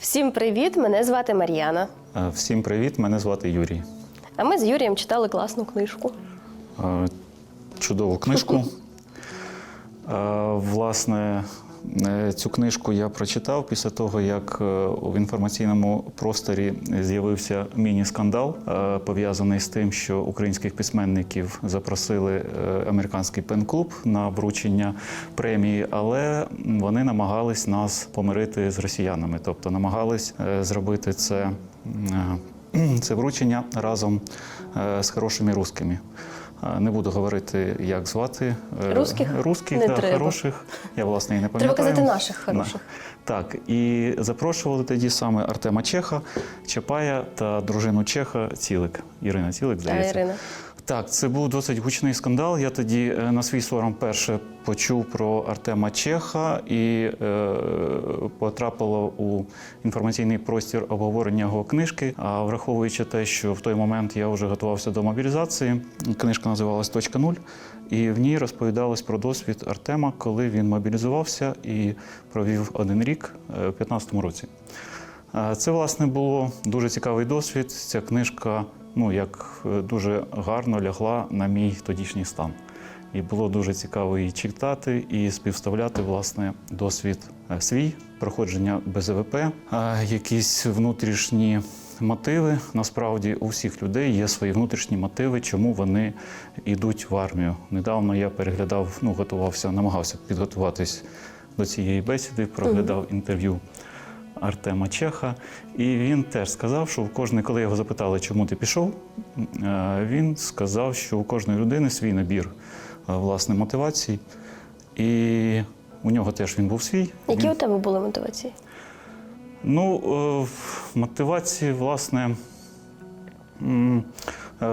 Всім привіт! Мене звати Мар'яна. Е, Всім привіт, мене звати Юрій. А ми з Юрієм читали класну книжку. Е, Чудову книжку. Е, Власне, цю книжку я прочитав після того, як е, в інформаційному просторі з'явився міні-скандал, е, пов'язаний з тим, що українських письменників запросили е, американський пен-клуб на вручення премії, але вони намагались нас помирити з росіянами, тобто намагались е, зробити це. е, Це вручення разом е, з хорошими русскими. Не буду говорити, як звати е, Русських? русських Не да, треба. хороших. Я власне і не Треба пам'ятаю. казати наших хороших. Так, і запрошували тоді саме Артема Чеха, Чапая та дружину Чеха Цілик. Ірина Цілик, Та, здається. Ірина. Так, це був досить гучний скандал. Я тоді е, на свій сором перше почув про Артема Чеха і е, потрапило у інформаційний простір обговорення його книжки. А враховуючи те, що в той момент я вже готувався до мобілізації, книжка називалась Точка нуль, і в ній розповідалось про досвід Артема, коли він мобілізувався і провів один рік е, у 2015 році. Е, Це, власне, було дуже цікавий досвід. Ця книжка, ну, як е, дуже гарно лягла на мій тодішній стан. І було дуже цікаво її читати і співставляти власне досвід е, свій проходження БЗВП, якісь внутрішні мотиви. Насправді у всіх людей є свої внутрішні мотиви, чому вони йдуть в армію. Недавно я переглядав, ну готувався, намагався підготуватись до цієї бесіди, проглядав інтерв'ю Артема Чеха. І він теж сказав, що у кожної, коли його запитали, чому ти пішов, е, він сказав, що у кожної людини свій набір е, власне мотивацій. І у нього теж він був свій. Які Він- у тебе були мотивації? Ну, е, в мотивації, власне,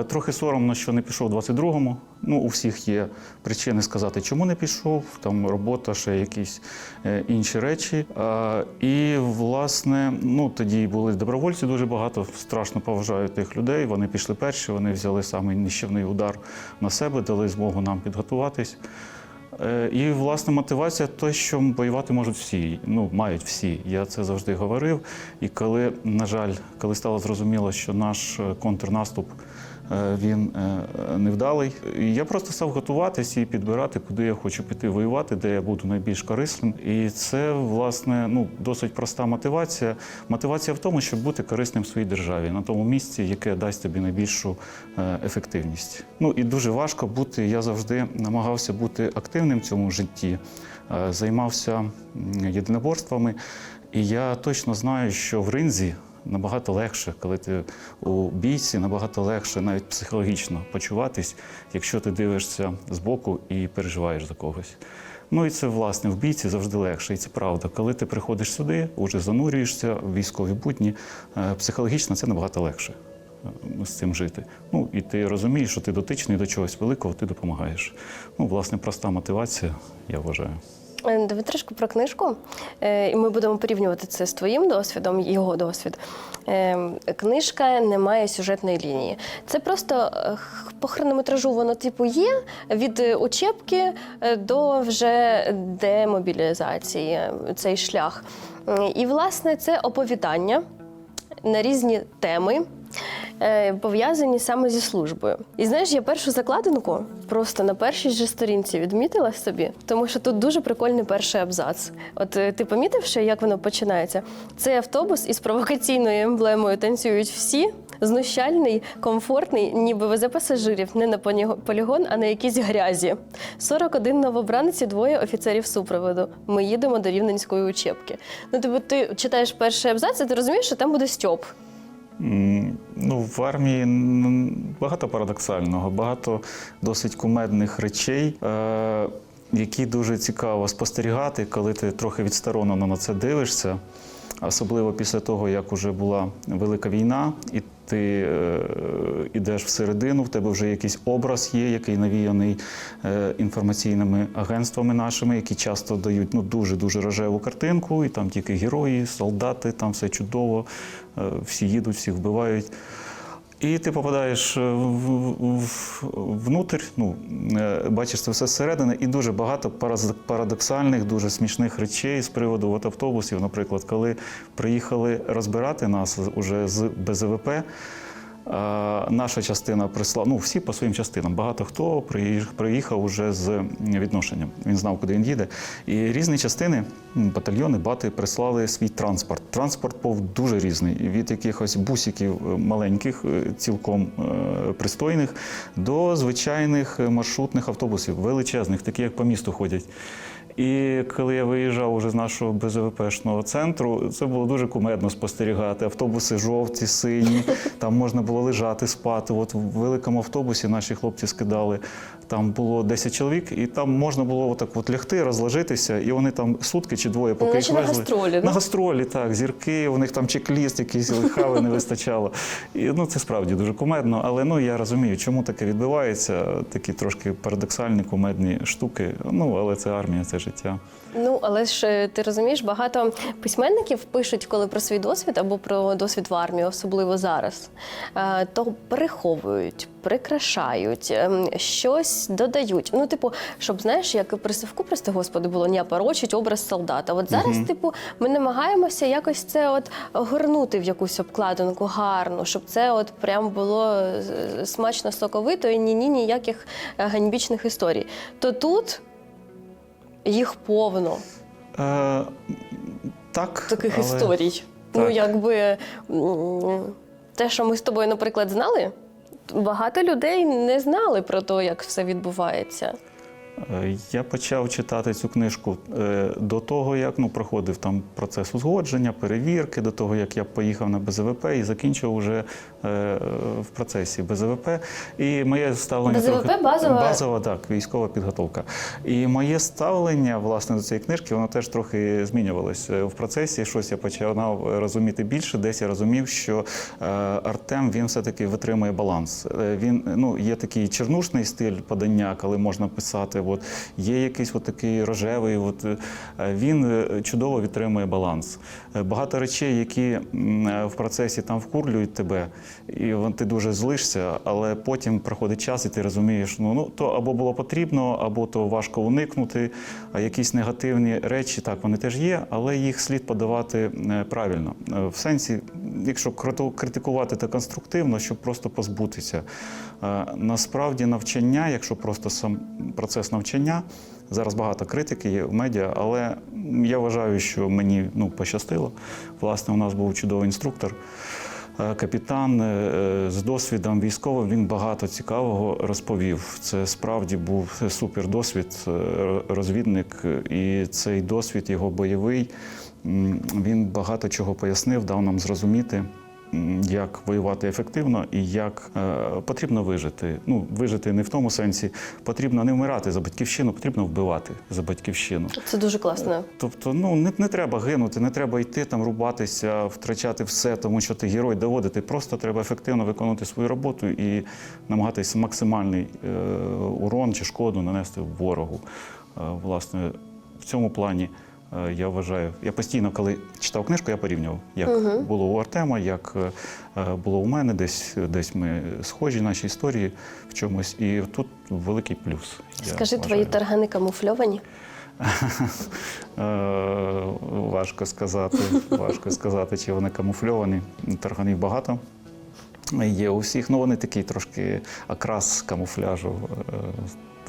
трохи соромно, що не пішов у 22-му. Ну, у всіх є причини сказати, чому не пішов, там робота, ще якісь е, інші речі. І, власне, ну тоді були добровольці дуже багато. Страшно поважаю тих людей. Вони пішли перші, вони взяли самий нищівний удар на себе, дали змогу нам підготуватись. Е, І власне мотивація те, що воювати можуть всі, ну мають всі. Я це завжди говорив. І коли, на жаль, коли стало зрозуміло, що наш е, контрнаступ він е, невдалий, я просто став готуватись і підбирати, куди я хочу піти воювати, де я буду найбільш корисним. І це власне ну досить проста мотивація. Мотивація в тому, щоб бути корисним своїй державі на тому місці, яке дасть тобі найбільшу е, ефективність. Ну і дуже важко бути. Я завжди намагався бути активним в цьому житті, е, займався єдиноборствами. І я точно знаю, що в ринзі набагато легше, коли ти у бійці, набагато легше навіть психологічно почуватись, якщо ти дивишся збоку і переживаєш за когось. Ну і це власне в бійці завжди легше, і це правда. Коли ти приходиш сюди, уже занурюєшся в військові будні, е, психологічно це набагато легше е, з цим жити. Ну і ти розумієш, що ти дотичний до чогось великого, ти допомагаєш. Ну, власне, проста мотивація, я вважаю. Е, Давай трошки про книжку. Е, І ми будемо порівнювати це з твоїм досвідом, його досвід. Е, Книжка не має сюжетної лінії. Це просто по хронометражу воно типу є від учебки до вже демобілізації цей шлях. І, власне, це оповідання на різні теми. е, Пов'язані саме зі службою. І знаєш, я першу закладинку просто на першій же сторінці відмітила собі, тому що тут дуже прикольний перший абзац. От е, ти помітив, що як воно починається? Цей автобус із провокаційною емблемою танцюють всі. Знущальний, комфортний, ніби везе пасажирів не на полігон, а на якійсь грязі. 41 новобранець і двоє офіцерів супроводу. Ми їдемо до рівненської учебки. Ну, тобто, ти читаєш перший абзац, і ти розумієш, що там буде Стьоп. Ну, в армії багато парадоксального, багато досить кумедних речей, е, які дуже цікаво спостерігати, коли ти трохи відсторонено на це дивишся. Особливо після того, як уже була велика війна, і ти е, ідеш всередину, в тебе вже якийсь образ є, який навіяний е, інформаційними агентствами нашими, які часто дають ну, дуже-дуже рожеву картинку, і там тільки герої, солдати, там все чудово, е, всі їдуть, всіх вбивають. І ти попадаєш е, внутрь, ну, е, бачиш це все зсередини, і дуже багато парадоксальних, дуже смішних речей з приводу от автобусів. Наприклад, коли приїхали розбирати нас уже з БЗВП, Наша частина прислала, ну всі по своїм частинам. Багато хто приїхав уже з відношенням. Він знав, куди він їде. І різні частини, батальйони, бати прислали свій транспорт. Транспорт був дуже різний. Від якихось бусиків е, маленьких, е, цілком е, пристойних, до звичайних е, маршрутних автобусів, величезних, такі як по місту ходять. І коли я виїжджав уже з нашого БЗВПшного центру, це було дуже кумедно спостерігати. Автобуси жовті, сині, там можна було лежати, спати. От в великому автобусі наші хлопці скидали. Там було 10 чоловік, і там можна було отак от лягти, розложитися, і вони там сутки чи двоє, поки їх на везли. гастролі. На гастролі, так, зірки, у них там чек-ліст, якийсь хави не вистачало. І, ну, це справді дуже кумедно, але ну, я розумію, чому таке відбувається. Такі трошки парадоксальні, кумедні штуки. Ну, але це армія, це життя. Ну, але ж е, ти розумієш, багато письменників пишуть, коли про свій досвід або про досвід в армії, особливо зараз, е, то переховують, прикрашають, ем, щось додають. Ну, типу, щоб знаєш, як при Савку, прости господи, було не порочить образ солдата. От зараз, типу, ми намагаємося якось це от горнути в якусь обкладинку гарну, щоб це от прям було е, смачно соковито і ні ні ніяких ганьбічних історій. То тут. Їх повно Е, так, таких але... історій. Ну, якби те, що ми з тобою, наприклад, знали, багато людей не знали про те, як все відбувається. Е, Я почав читати цю книжку е, до того, як ну, проходив там процес узгодження, перевірки, до того, як я поїхав на БЗВП і закінчив уже е, в процесі БЗВП. І моє ставлення БЗВП трохи базова? базова, так, військова підготовка. І моє ставлення власне до цієї книжки, воно теж трохи змінювалось Е, в процесі. Щось я починав розуміти більше. Десь я розумів, що Артем він все-таки витримує баланс. Він ну є такий чернушний стиль подання, коли можна писати. От є якийсь от такий рожевий. От е, він е, чудово відтримує баланс. Е, Багато речей, які в процесі там вкурлюють тебе, і ти дуже злишся, але потім проходить час, і ти розумієш, ну, ну то або було потрібно, або то важко уникнути. А якісь негативні речі, так вони теж є, але їх слід подавати правильно. В сенсі, якщо критикувати та конструктивно, щоб просто позбутися. Насправді навчання, якщо просто сам процес навчання, зараз багато критики є в медіа, але я вважаю, що мені ну, пощастило. Власне, у нас був чудовий інструктор. Е, Капітан е, з досвідом військовим він багато цікавого розповів. Це справді був супер досвід, е, розвідник, і цей досвід його бойовий. Він багато чого пояснив, дав нам зрозуміти. Як воювати ефективно і як е, потрібно вижити. Ну, вижити не в тому сенсі, потрібно не вмирати за батьківщину, потрібно вбивати за батьківщину. Це дуже класно. Тобто, ну не, не треба гинути, не треба йти там, рубатися, втрачати все, тому що ти герой доводити. Просто треба ефективно виконувати свою роботу і намагатися максимальний е, урон чи шкоду нанести ворогу. Е, власне, в цьому плані. Е, Я вважаю, я постійно, коли читав книжку, я порівнював, як було у Артема, як е, було у мене, десь десь ми схожі наші історії в чомусь. І тут великий плюс. Скажи, твої таргани камуфльовані? Е, Важко сказати. Важко сказати, чи вони камуфльовані. Тарганів багато. Є у всіх. Ну вони такі трошки окрас камуфляжу.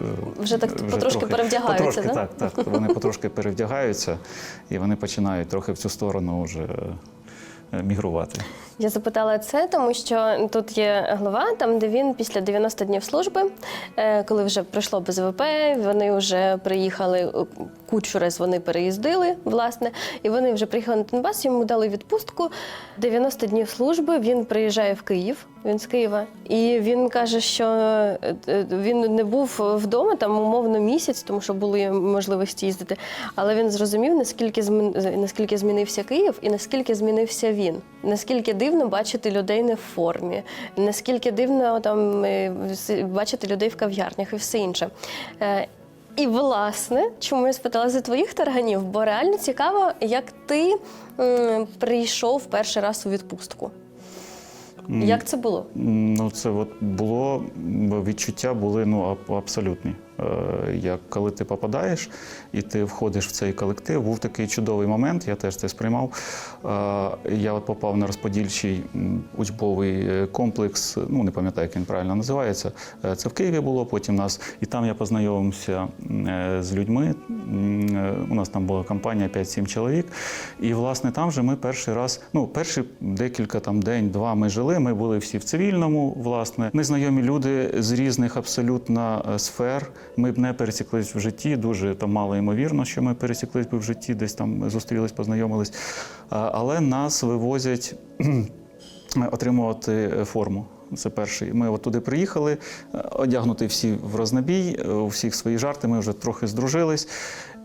Е, так Вже так потрошки перевдягаються, потрошки, да? так, так. Вони потрошки перевдягаються і вони починають трохи в цю сторону вже мігрувати. Я запитала це, тому що тут є глава, там де він після 90 днів служби, е, коли вже пройшло БЗВП, вони вже приїхали е, кучу раз вони переїздили, власне, і вони вже приїхали на Донбас, йому дали відпустку. 90 днів служби він приїжджає в Київ, він з Києва, і він каже, що е, е, він не був вдома там умовно місяць, тому що були можливості їздити. Але він зрозумів, наскільки змін- наскільки змінився Київ і наскільки змінився. Наскільки дивно бачити людей не в формі, наскільки дивно там е, бачити людей в кав'ярнях і все інше. Е, І власне, чому я спитала за твоїх тарганів? Бо реально цікаво, як ти прийшов перший раз у відпустку. Як це було? Ну, це от було відчуття були ну абсолютні. Е, Як коли ти попадаєш і ти входиш в цей колектив, був такий чудовий момент, я теж це сприймав. Е, Я от попав на розподільчий учбовий е, комплекс, ну не пам'ятаю, як він правильно називається. Це в Києві було. Потім нас і там я познайомився з людьми. У нас там була компанія 5-7 чоловік. І власне там же ми перший раз, ну перші декілька там день-два ми жили. Ми були всі в цивільному. Власне, незнайомі люди з різних абсолютно сфер. Ми б не пересіклись в житті. Дуже там мало ймовірно, що ми пересіклись би в житті, десь там зустрілись, познайомились. Але нас вивозять отримувати форму. Це перший. Ми от туди приїхали, е, одягнути всі в рознобій, е, у всіх свої жарти. Ми вже трохи здружились.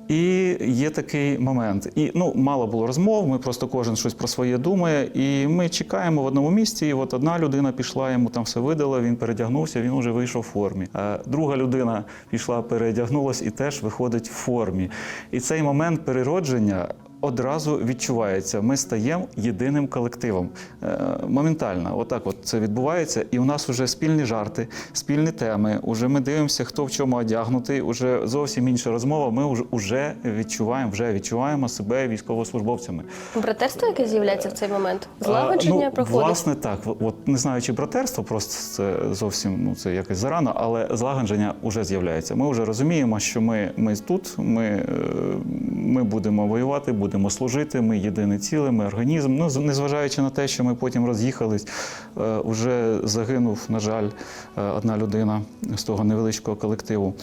І є такий момент. І ну мало було розмов. Ми просто кожен щось про своє думає. І ми чекаємо в одному місці. І от одна людина пішла, йому там все видала. Він передягнувся, він вже вийшов в формі. А друга людина пішла, передягнулась і теж виходить в формі. І цей момент переродження одразу відчувається. Ми стаємо єдиним колективом. Е, Моментально, отак от це відбувається, і у нас вже спільні жарти, спільні теми. Уже ми дивимося, хто в чому одягнутий. Уже зовсім інша розмова. Ми вже, відчуваємо, вже відчуваємо себе військовослужбовцями. Братерство, яке з'являється в цей момент? Злагодження ну, проходить? Власне, так. От не знаю, чи братерство, просто це зовсім ну це якось зарано, але злагодження вже з'являється. Ми вже розуміємо, що ми, ми тут, ми, е, ми будемо воювати, будемо служити. Ми єдине ціле, ми організм. Ну, незважаючи на те, що ми потім роз'їхались, е, вже загинув, на жаль, е, одна людина з того невеличкого колективу.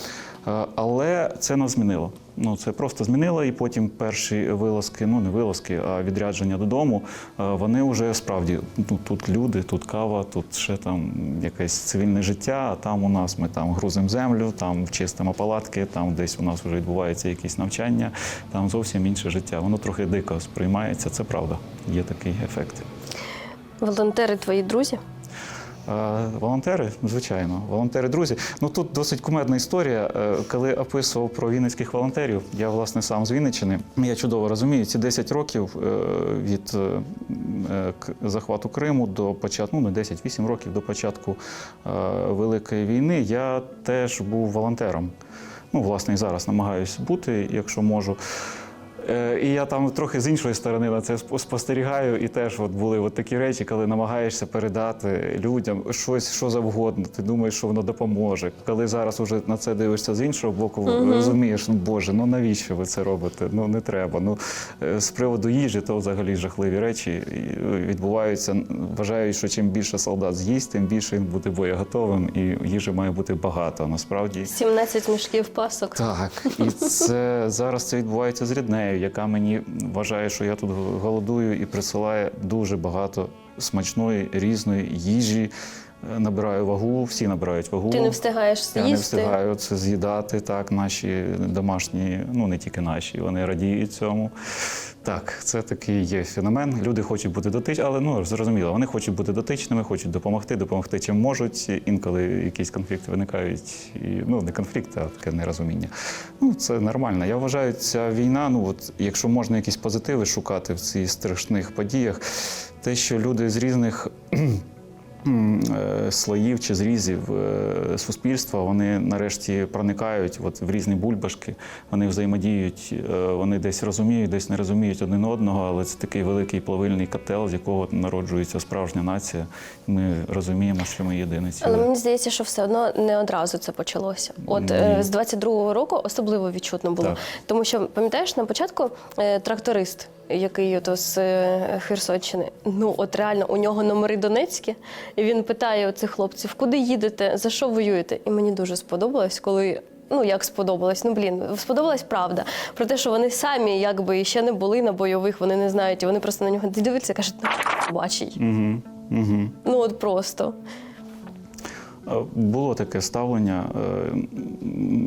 Е, Але це нас змінило. Ну це просто змінило, і потім перші вилазки, ну не вилазки, а відрядження додому. е, Вони вже справді ну, тут люди, тут кава, тут ще там якесь цивільне життя. А там у нас ми там грузимо землю, там чистимо палатки, там десь у нас вже відбувається якісь навчання, там зовсім інше життя. Воно трохи дико сприймається. Це правда. Є такий ефект. Волонтери твої друзі? Е, Волонтери, звичайно, волонтери, друзі. Ну тут досить кумедна історія. Е, Коли описував про вінницьких волонтерів, я власне сам з Вінниччини. Я чудово розумію, ці 10 років е, від захвату Криму до початку, ну не 10, 8 років до початку Великої війни, я теж був волонтером. Ну, власне, і зараз намагаюся бути, якщо можу. Е, І я там трохи з іншої сторони на це сп- спостерігаю, і теж от були от такі речі, коли намагаєшся передати людям щось, що завгодно. Ти думаєш, що воно допоможе. Коли зараз уже на це дивишся з іншого боку, розумієш, ну Боже, ну навіщо ви це робите? Ну не треба. Ну е, з приводу їжі, то взагалі жахливі речі е, відбуваються. Вважаю, що чим більше солдат з'їсть, тим більше він буде боєготовим, і їжі має бути багато. Насправді 17 мішків пасок. так, і це зараз це відбувається з ріднею, яка мені вважає, що я тут голодую і присилає дуже багато смачної різної їжі. Е, Набираю вагу, всі набирають вагу. Ти не встигаєш Я не з'їсти. встигаю це з'їдати. Так, наші домашні, ну не тільки наші, вони радіють цьому. Так, це такий є феномен. Люди хочуть бути дотичними, але ну зрозуміло, вони хочуть бути дотичними, хочуть допомогти, допомогти чим можуть. Інколи якісь конфлікти виникають, і ну не конфлікти, а таке нерозуміння. Ну це нормально. Я вважаю, ця війна. Ну от якщо можна якісь позитиви шукати в цих страшних подіях, те, що люди з різних. Е, слоїв чи зрізів е, суспільства вони нарешті проникають от в різні бульбашки, вони взаємодіють, е, вони десь розуміють, десь не розуміють один одного, але це такий великий плавильний котел, з якого народжується справжня нація. Ми розуміємо, що ми єдине ціле. Але мені здається, що все одно не одразу це почалося. От е, з 22-го року особливо відчутно було. Так. Тому що, пам'ятаєш, на початку тракторист, який ото з е, Херсонщини, ну от реально у нього номери Донецькі, і він питає цих хлопців, куди їдете, за що воюєте? І мені дуже сподобалось, коли. Ну, як сподобалось, ну блін, сподобалась правда. Про те, що вони самі якби ще не були на бойових, вони не знають, і вони просто на нього дивляться і кажуть, ну бачий. Угу, угу. Ну от просто. Е, Було таке ставлення.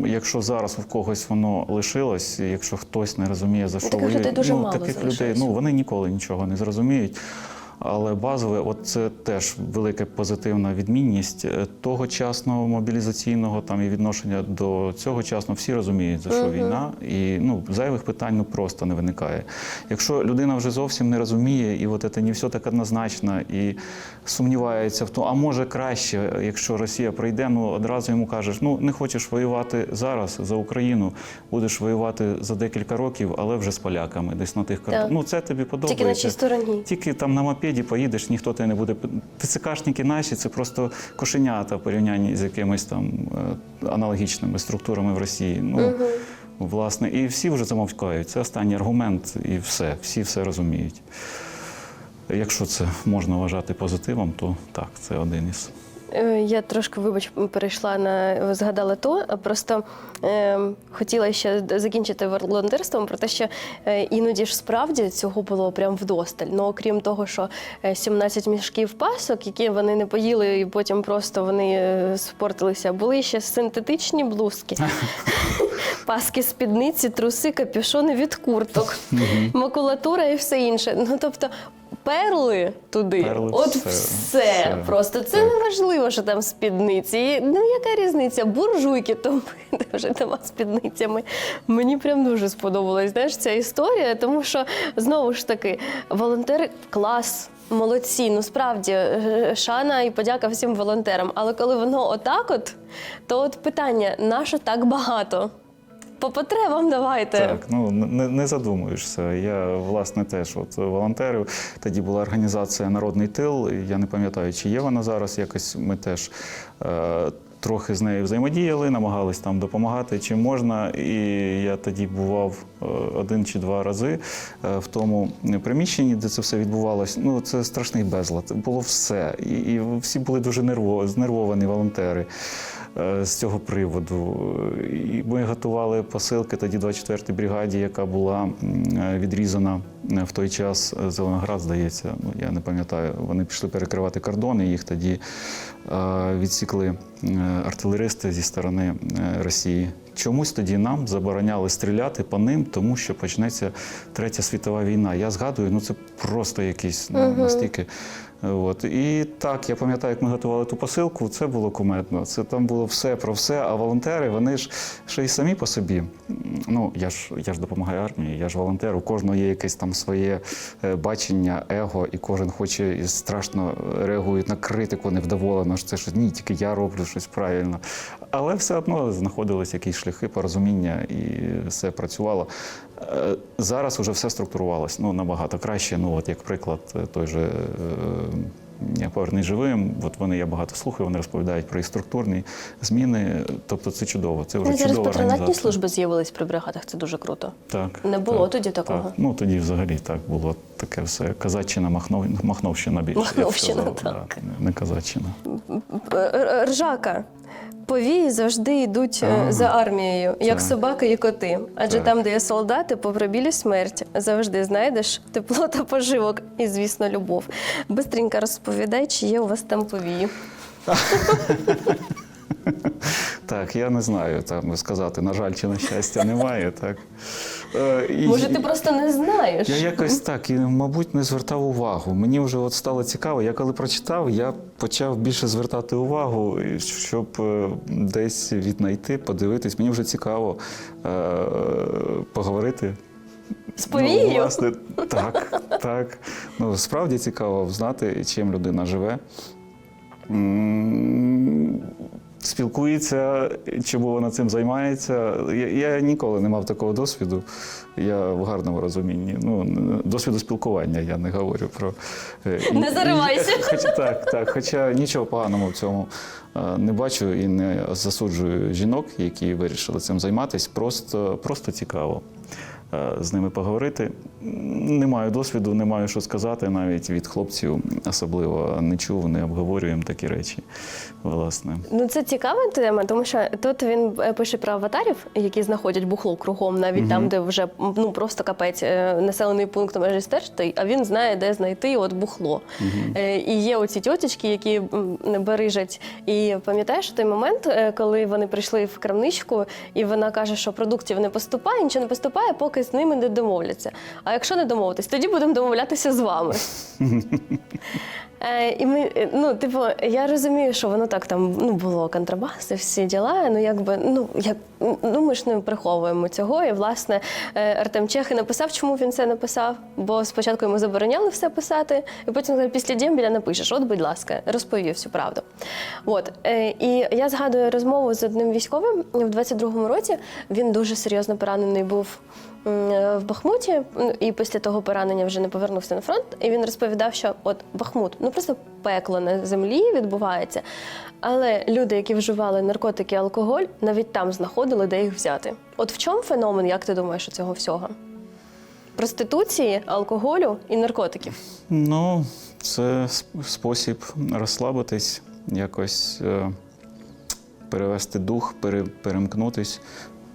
Е, Якщо зараз у когось воно лишилось, якщо хтось не розуміє, за що таких людей дуже ну, мало таких людей, ну вони ніколи нічого не зрозуміють. Але базове, от це теж велика позитивна відмінність е, тогочасного мобілізаційного там і відношення до цього часу. Всі розуміють, за що війна, і ну зайвих питань ну просто не виникає. Якщо людина вже зовсім не розуміє, і от це не все так однозначно, і сумнівається в тому, а може краще, якщо Росія прийде, ну одразу йому кажеш, ну не хочеш воювати зараз за Україну, будеш воювати за декілька років, але вже з поляками, десь на тих кордонах. Ну це тобі подобається. Тільки на чій стороні. Тільки там на мопеді поїдеш, ніхто тебе не буде. ТЦКшники наші це просто кошенята в порівнянні з якимись там е, аналогічними структурами в Росії. Ну, власне, і всі вже замовкають. Це останній аргумент, і все, всі все розуміють. Якщо це можна вважати позитивом, то так, це один із. Е, Я трошки, вибач, перейшла на згадала то. а Просто е, хотіла ще закінчити волонтерством про те, що е, іноді ж справді цього було прям вдосталь. Ну окрім того, що е, 17 мішків пасок, які вони не поїли, і потім просто вони е, спортилися, були ще синтетичні блузки. Паски, спідниці, труси, капюшони від курток, макулатура і все інше. Ну тобто перли туди, Перли от все, все. все. Просто це Так. не важливо, що там спідниці. І, Ну яка різниця? Буржуйки то вже нема спідницями. Мені прям дуже сподобалась знаєш, ця історія, тому що знову ж таки волонтери клас. Молодці, ну справді е, шана і подяка всім волонтерам. Але коли воно отак, от то от питання: нащо так багато? По потребам давайте. Так, ну не, не задумуєшся. Я власне теж от волонтерів. Тоді була організація Народний тил. Я не пам'ятаю, чи є вона зараз. Якось ми теж е, трохи з нею взаємодіяли, намагались там допомагати, чим можна. І я тоді бував е, один чи два рази е, в тому приміщенні, де це все відбувалось. Ну це страшний безлад. Було все. І, і всі були дуже нерво, знервовані волонтери з цього приводу. І ми готували посилки тоді 24-й бригаді, яка була е, відрізана е, в той час е, Зеленоград, здається. Ну я не пам'ятаю. Вони пішли перекривати кордони. Їх тоді е, відсікли е, артилеристи зі сторони е, Росії. Чомусь тоді нам забороняли стріляти по ним, тому що почнеться третя світова війна. Я згадую, ну це просто якийсь ну, настільки. От і так, я пам'ятаю, як ми готували ту посилку. Це було кумедно. Це там було все про все. А волонтери, вони ж ще й самі по собі. Ну я ж я ж допомагаю армії, я ж волонтер. У кожного є якесь там своє е, бачення, его, і кожен хоче і страшно реагує на критику, невдоволено. що Це ж ні, тільки я роблю щось правильно. Але все одно знаходились якісь шляхи порозуміння, і все працювало. Е, Зараз вже все структурувалось ну, набагато краще. Ну, от як приклад, е, той же е, повернись живим. От вони я багато слухаю, вони розповідають про їх структурні зміни. Тобто це чудово. Це вже Ну, зараз чудова патронатні служби з'явились при бригадах, це дуже круто. Так, Не було так, тоді такого? Так. Ну тоді взагалі так було таке все. Казаччина, Махнов... Махновщина більше. Махновщина, так. Да, не- казаччина. Ржака. Повії завжди йдуть е, за армією, як собаки і коти. Адже Так. там, де є солдати, попри білі смерть, завжди знайдеш тепло та поживок і, звісно, любов. Бистренько розповідай, чи є у вас там повії. Так, я не знаю там сказати, на жаль, чи на щастя немає. Так. Е, Може, ти просто не знаєш? Я якось так і, мабуть, не звертав увагу. Мені вже от стало цікаво. Я коли прочитав, я почав більше звертати увагу, щоб е, десь віднайти, подивитись. Мені вже цікаво е, поговорити. З повією? Ну, власне, так, так. Ну, справді цікаво знати, чим людина живе. Спілкується, чому вона цим займається. Я, я ніколи не мав такого досвіду. Я в гарному розумінні. Ну, досвіду спілкування я не говорю про. е, Не заривайся. Хоча, так, так, хоча нічого поганого в цьому е, не бачу і не засуджую жінок, які вирішили цим займатися. Просто, просто цікаво з ними поговорити. Не маю досвіду, не маю що сказати. Навіть від хлопців особливо не чув, не обговорюємо такі речі. Власне. Ну, це цікава тема, тому що тут він е, пише про аватарів, які знаходять бухло кругом, навіть там, де вже ну просто капець е, населений пункт майже стертий, а він знає, де знайти от бухло. Е, І є оці тьотечки, які бережать. І пам'ятаєш той момент, е, коли вони прийшли в крамничку, і вона каже, що продуктів не поступає, нічого не поступає, поки з ними не домовляться. А якщо не домовитись, тоді будемо домовлятися з вами. Е, і ми, е, ну, типу, я розумію, що воно так там ну, було контрабас і всі діла. Ну, якби, ну, як, ну, ми ж не приховуємо цього. І, власне, е, Артем Чех і написав, чому він це написав. Бо спочатку йому забороняли все писати, і потім сказав, після дембіля напишеш. От, будь ласка, розповів всю правду. От. Е, і я згадую розмову з одним військовим в 22-му році. Він дуже серйозно поранений був в Бахмуті, і після того поранення вже не повернувся на фронт. І він розповідав, що от Бахмут, ну просто пекло на землі відбувається. Але люди, які вживали наркотики алкоголь, навіть там знаходили, де їх взяти. От в чому феномен, як ти думаєш, цього всього? Проституції, алкоголю і наркотиків. Ну, це спосіб розслабитись, якось е, перевести дух, пере, перемкнутись,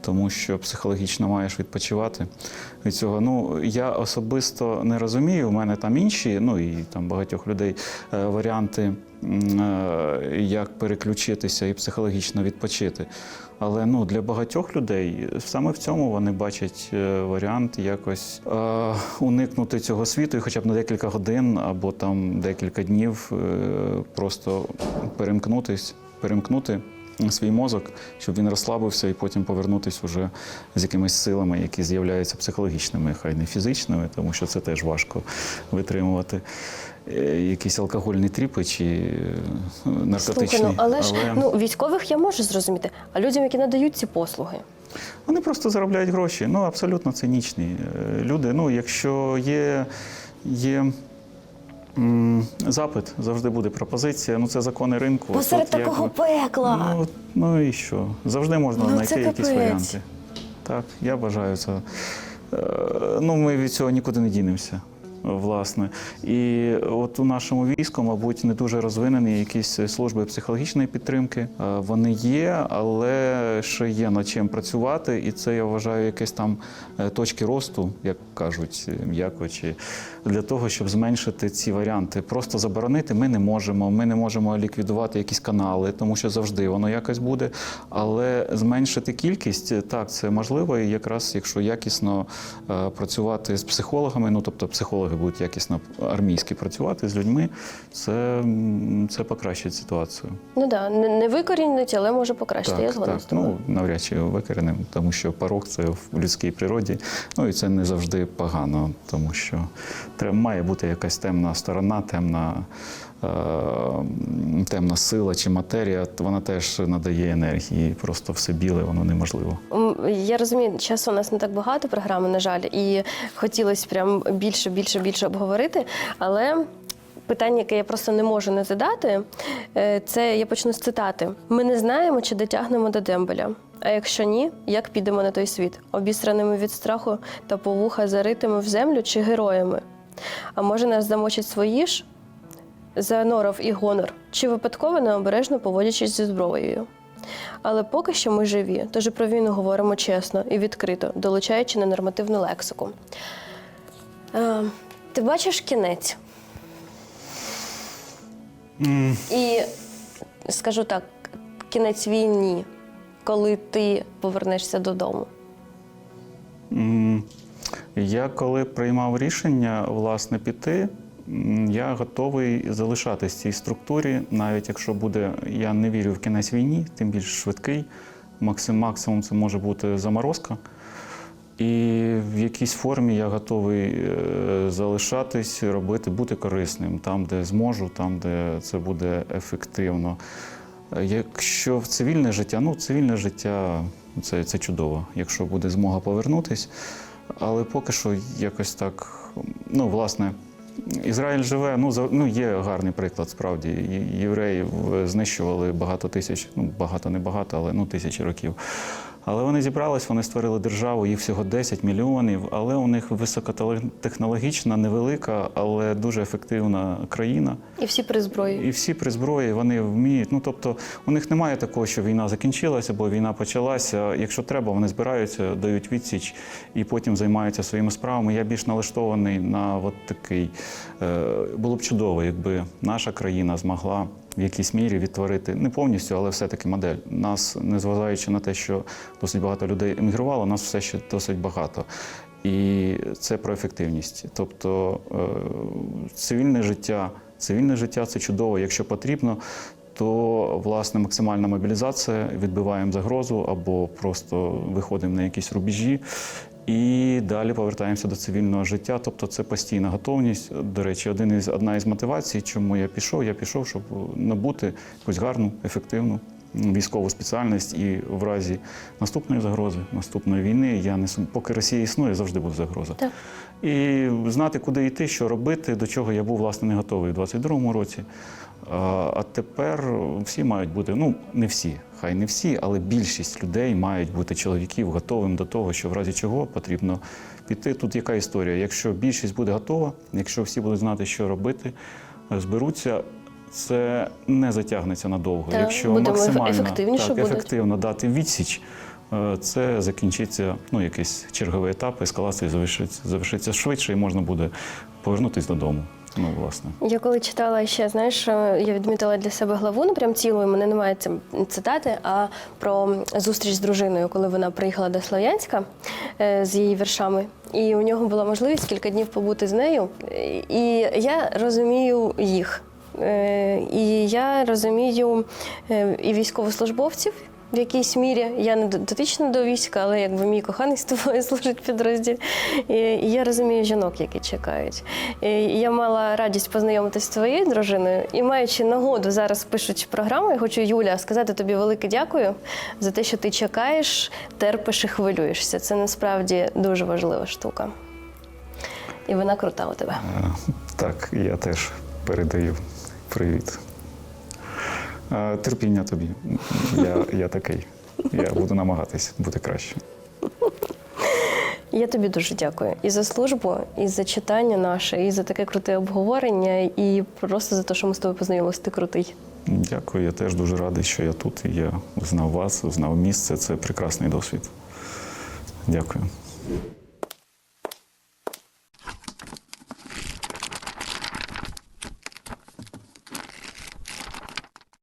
тому що психологічно маєш відпочивати від цього. Ну, я особисто не розумію, у мене там інші, ну і там багатьох людей е, варіанти, е, як переключитися і психологічно відпочити. Але ну, для багатьох людей саме в цьому вони бачать е, варіант якось е, уникнути цього світу і хоча б на декілька годин або там декілька днів е, просто перемкнутись, перемкнути свій мозок, щоб він розслабився і потім повернутися вже з якимись силами, які з'являються психологічними, хай не фізичними, тому що це теж важко витримувати. е, Якісь алкогольні тріпи чи е, наркотичні. Слухай, ну але ж ну військових я можу зрозуміти, а людям, які надають ці послуги. Вони просто заробляють гроші. Ну, абсолютно цинічні е, люди. Ну, якщо є, є запит, завжди буде пропозиція. Ну, це закони ринку. Посеред От такого як... пекла. Ну, ну і що? Завжди можна Ну, знайти якісь варіанти. Так, я бажаю це. Е, Ну, ми від цього нікуди не дінемося. Власне, і от у нашому війську, мабуть, не дуже розвинені якісь служби психологічної підтримки. Е, Вони є, але ще є над чим працювати, і це я вважаю якесь там е, точки росту, як кажуть, е, м'яко чи для того, щоб зменшити ці варіанти. Просто заборонити ми не можемо. Ми не можемо ліквідувати якісь канали, тому що завжди воно якось буде. Але зменшити кількість так, це можливо, і якраз якщо якісно працювати з психологами, ну тобто психологи будуть якісно армійські працювати з людьми, це, це покращить ситуацію. Ну так, да, не, не викорінить, але може покращити. я згодна так. з тобою. Ну, навряд чи викорінимо, тому що порог це в людській природі. Ну і це не завжди погано, тому що треба, має бути якась темна сторона, темна, темна сила чи матерія. Вона теж надає енергії. Просто все біле, воно неможливо. Я розумію, часу у нас не так багато програми, на жаль, і хотілося прям більше, більше, більше обговорити. Але питання, яке я просто не можу не задати, е, це я почну з цитати: ми не знаємо, чи дотягнемо до дембеля. А якщо ні, як підемо на той світ? Обістраними від страху та повуха заритими в землю чи героями? А може нас замочать свої ж за норов і гонор, чи випадково необережно поводячись зі зброєю? Але поки що ми живі, тож про війну говоримо чесно і відкрито, долучаючи ненормативну лексику. Е, ти бачиш кінець? І скажу так: кінець війні, коли ти повернешся додому. М, Я коли приймав рішення власне піти, я готовий залишатись в цій структурі, навіть якщо буде, я не вірю в кінець війні, тим більш швидкий. Максим, максимум це може бути заморозка. І в якійсь формі я готовий е, залишатись, робити, бути корисним там, де зможу, там, де це буде ефективно. Якщо в цивільне життя, ну цивільне життя це, це чудово, якщо буде змога повернутись. Але поки що якось так, ну, власне, Ізраїль живе, ну, за- ну є гарний приклад, справді. Євреїв знищували багато тисяч, ну багато не багато, але ну тисячі років. Але вони зібрались, вони створили державу, їх всього 10 мільйонів, але у них високотехнологічна, невелика, але дуже ефективна країна. І всі при зброї. І всі при зброї вони вміють. Ну тобто у них немає такого, що війна закінчилася, або війна почалася. Якщо треба, вони збираються, дають відсіч і потім займаються своїми справами. Я більш налаштований на от такий. Е, було б чудово, якби наша країна змогла в якійсь мірі відтворити не повністю, але все-таки модель. Нас, незважаючи на те, що досить багато людей емігрувало, нас все ще досить багато. І це про ефективність. Тобто е, цивільне життя, цивільне життя це чудово, якщо потрібно. То власне максимальна мобілізація, відбиваємо загрозу або просто виходимо на якісь рубежі і далі повертаємося до цивільного життя. Тобто це постійна готовність. До речі, один із одна із мотивацій, чому я пішов, я пішов, щоб набути якусь гарну, ефективну військову спеціальність, і в разі наступної загрози, наступної війни я не сум- поки Росія існує, завжди буде загроза. Так. І знати, куди йти, що робити, до чого я був власне не готовий у 22-му році. А а тепер всі мають бути, ну не всі, хай не всі, але більшість людей мають бути чоловіків готовим до того, що в разі чого потрібно піти. Тут яка історія? Якщо більшість буде готова, якщо всі будуть знати, що робити, зберуться. Це не затягнеться надовго. Так, Якщо максимально ефективніше так, ефективно дати відсіч, е, це закінчиться ну, якийсь черговий етап, ескалація завершиться, завершиться швидше і можна буде повернутися додому. Ну, власне. Я коли читала ще, знаєш, е, я відмітила для себе главу, ну прям цілу, і мене немає цитати, а про зустріч з дружиною, коли вона приїхала до Слов'янська е, з її віршами. І у нього була можливість кілька днів побути з нею. І я розумію їх. Е, І я розумію е, і військовослужбовців. В якійсь мірі я не дотична до війська, але якби мій коханий з тобою служить підрозділ. І я розумію жінок, які чекають. І я мала радість познайомитися з твоєю дружиною. І маючи нагоду зараз пишуть програму, я хочу Юля сказати тобі велике дякую за те, що ти чекаєш, терпиш і хвилюєшся. Це насправді дуже важлива штука. І вона крута у тебе. Е, Так, я теж передаю привіт. Терпіння тобі. Я, я такий. Я буду намагатись бути краще. Я тобі дуже дякую і за службу, і за читання наше, і за таке круте обговорення, і просто за те, що ми з тобою познайомилися. Ти крутий. Дякую. Я теж дуже радий, що я тут. і Я знав вас, знав місце. Це прекрасний досвід. Дякую.